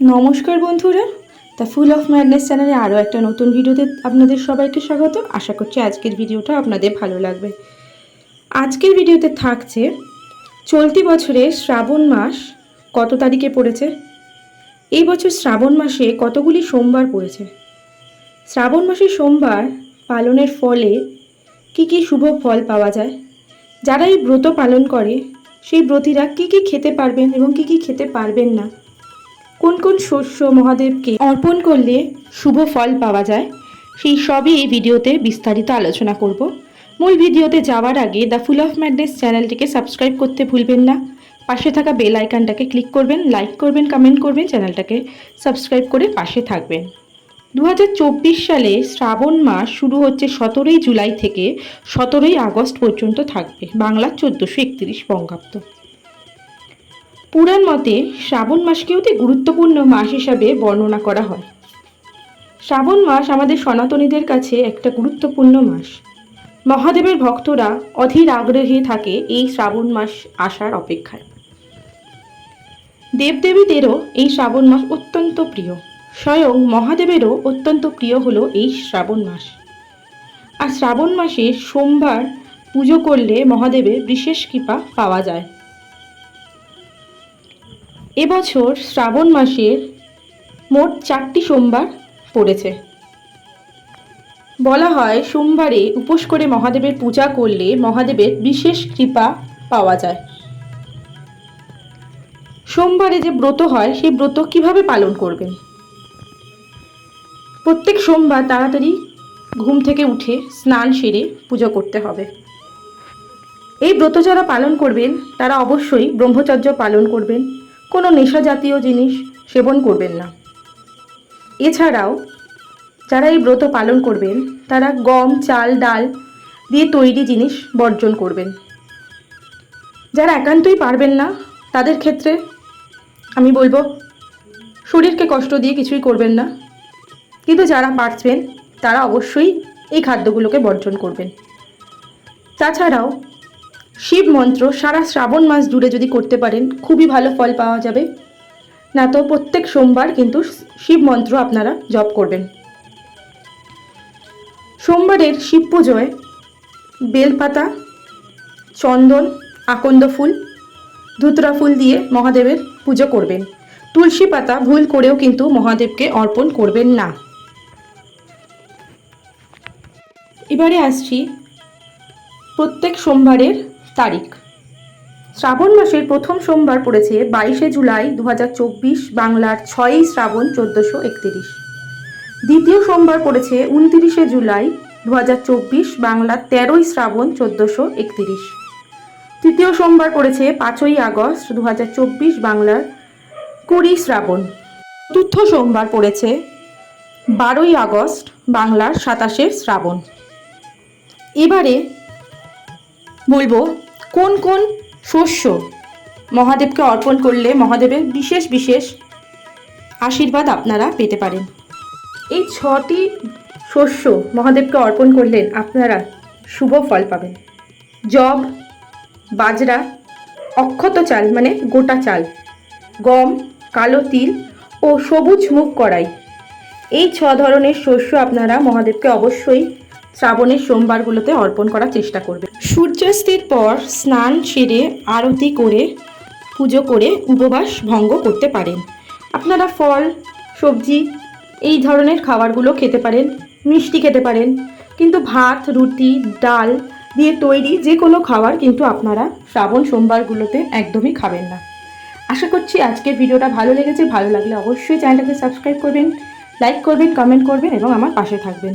নমস্কার বন্ধুরা the full of madness চ্যানেলে আরও একটা নতুন ভিডিওতে আপনাদের সবাইকে স্বাগত। আশা করছি আজকের ভিডিওটা আপনাদের ভালো লাগবে। আজকের ভিডিওতে থাকছে, চলতি বছরে শ্রাবণ মাস কত তারিখে পড়েছে? এই বছর শ্রাবণ মাসে কতগুলি সোমবার পড়েছে? শ্রাবণ মাসে সোমবার পালনের ফলে কি কি শুভ ফল পাওয়া যায়? যারা এই ব্রত পালন করে, সেই ব্রতীরা কি কি খেতে পারবেন এবং কি কি খেতে পারবেন না? কোন কোন শস্য মহাদেবকে অর্পণ করলে শুভ ফল পাওয়া যায়, সেই সবই এই ভিডিওতে বিস্তারিত আলোচনা করব। মূল ভিডিওতে যাওয়ার আগে দ্য ফুল অফ ম্যাডনেস চ্যানেলটিকে সাবস্ক্রাইব করতে ভুলবেন না। পাশে থাকা বেল আইকনটাকে ক্লিক করবেন, লাইক করবেন, কমেন্ট করবেন, চ্যানেলটাকে সাবস্ক্রাইব করে পাশে থাকবেন। দু হাজার চব্বিশ সালে শ্রাবণ মাস শুরু হচ্ছে সতেরোই জুলাই থেকে সতেরোই আগস্ট পর্যন্ত থাকবে। বাংলার চোদ্দোশো একত্রিশ বঙ্গাব্দ। পুরাণ মতে শ্রাবণ মাসকে অতি গুরুত্বপূর্ণ মাস হিসাবে বর্ণনা করা হয়। শ্রাবণ মাস আমাদের সনাতনীদের কাছে একটা গুরুত্বপূর্ণ মাস। মহাদেবের ভক্তরা অধীর আগ্রহে থাকে এই শ্রাবণ মাস আসার অপেক্ষায়। দেবদেবীদেরও এই শ্রাবণ মাস অত্যন্ত প্রিয়। স্বয়ং মহাদেবেরও অত্যন্ত প্রিয় হলো এই শ্রাবণ মাস। আর শ্রাবণ মাসে সোমবার পুজো করলে মহাদেবের বিশেষ কৃপা পাওয়া যায়। এবছর শ্রাবণ মাসের মোট চারটি সোমবার পড়েছে। বলা হয় সোমবারে উপোস করে মহাদেবের পূজা করলে মহাদেবের বিশেষ কৃপা পাওয়া যায়। সোমবারে যে ব্রত হয়, সেই ব্রত কীভাবে পালন করবেন? প্রত্যেক সোমবার তাড়াতাড়ি ঘুম থেকে উঠে স্নান সেরে পুজো করতে হবে। এই ব্রত যারা পালন করবেন, তারা অবশ্যই ব্রহ্মচর্য পালন করবেন। কোনো নেশা জাতীয় জিনিস সেবন করবেন না। এছাড়াও, যারা এই ব্রত পালন করবেন, তারা গম, চাল, ডাল দিয়ে তৈরি জিনিস বর্জন করবেন। যারা একান্তই পারবেন না, তাদের ক্ষেত্রে আমি বলব, শরীরকে কষ্ট দিয়ে কিছুই করবেন না। কিন্তু যারা পারছেন, তারা অবশ্যই এই খাদ্যগুলোকে বর্জন করবেন। তাছাড়াও শিব মন্ত্র সারা শ্রাবণ মাস জুড়ে যদি করতে পারেন, খুবই ভালো ফল পাওয়া যাবে। না তো প্রত্যেক সোমবার কিন্তু শিব মন্ত্র আপনারা জপ করবেন। সোমবারের শিব পুজোয় বেলপাতা, চন্দন, আকন্দ ফুল, ধুতরা ফুল দিয়ে মহাদেবের পুজো করবেন। তুলসী পাতা ভুল করেও কিন্তু মহাদেবকে অর্পণ করবেন না। এবারে আসছি প্রত্যেক সোমবারের তারিখ। শ্রাবণ মাসের প্রথম সোমবার পড়েছে বাইশে জুলাই দু হাজার চব্বিশ বাংলার ছয়ই শ্রাবণ চোদ্দোশো একতিরিশ। দ্বিতীয় সোমবার পড়েছে উনতিরিশে জুলাই দু হাজার চব্বিশ বাংলার তেরোই শ্রাবণ চোদ্দোশো একতিরিশ। তৃতীয় সোমবার পড়েছে পাঁচই আগস্ট দু হাজার চব্বিশ বাংলার কুড়ি শ্রাবণ। চতুর্থ সোমবার পড়েছে বারোই আগস্ট বাংলার সাতাশে শ্রাবণ। এবারে বলব কোন কোন শস্য মহাদেবকে অর্পণ করলে মহাদেবের বিশেষ বিশেষ আশীর্বাদ আপনারা পেতে পারেন? এই ছটি শস্য মহাদেবকে অর্পণ করলেন আপনারা শুভ ফল পাবেন। জব, বাজরা, অক্ষত চাল মানে গোটা চাল, গম, কালো তিল ও সবুজ মুখ কড়াই। এই ছ ধরনের শস্য আপনারা মহাদেবকে অবশ্যই শ্রাবণের সোমবারগুলোতে অর্পণ করার চেষ্টা করবেন সূর্যাস্তের পর স্নান সেরে, আরতি করে, পুজো করে, উপবাস ভঙ্গ করতে পারেন। আপনারা ফল, সবজি, এই ধরনের খাবারগুলো খেতে পারেন, মিষ্টি খেতে পারেন। কিন্তু ভাত, রুটি, ডাল দিয়ে তৈরি যে কোনো খাবার কিন্তু আপনারা শ্রাবণ সোমবারগুলোতে একদমই খাবেন না। আশা করছি আজকের ভিডিওটা ভালো লেগেছে। ভালো লাগলে অবশ্যই চ্যানেলটাকে সাবস্ক্রাইব করবেন, লাইক করবেন, কমেন্ট করবেন এবং আমার পাশে থাকবেন।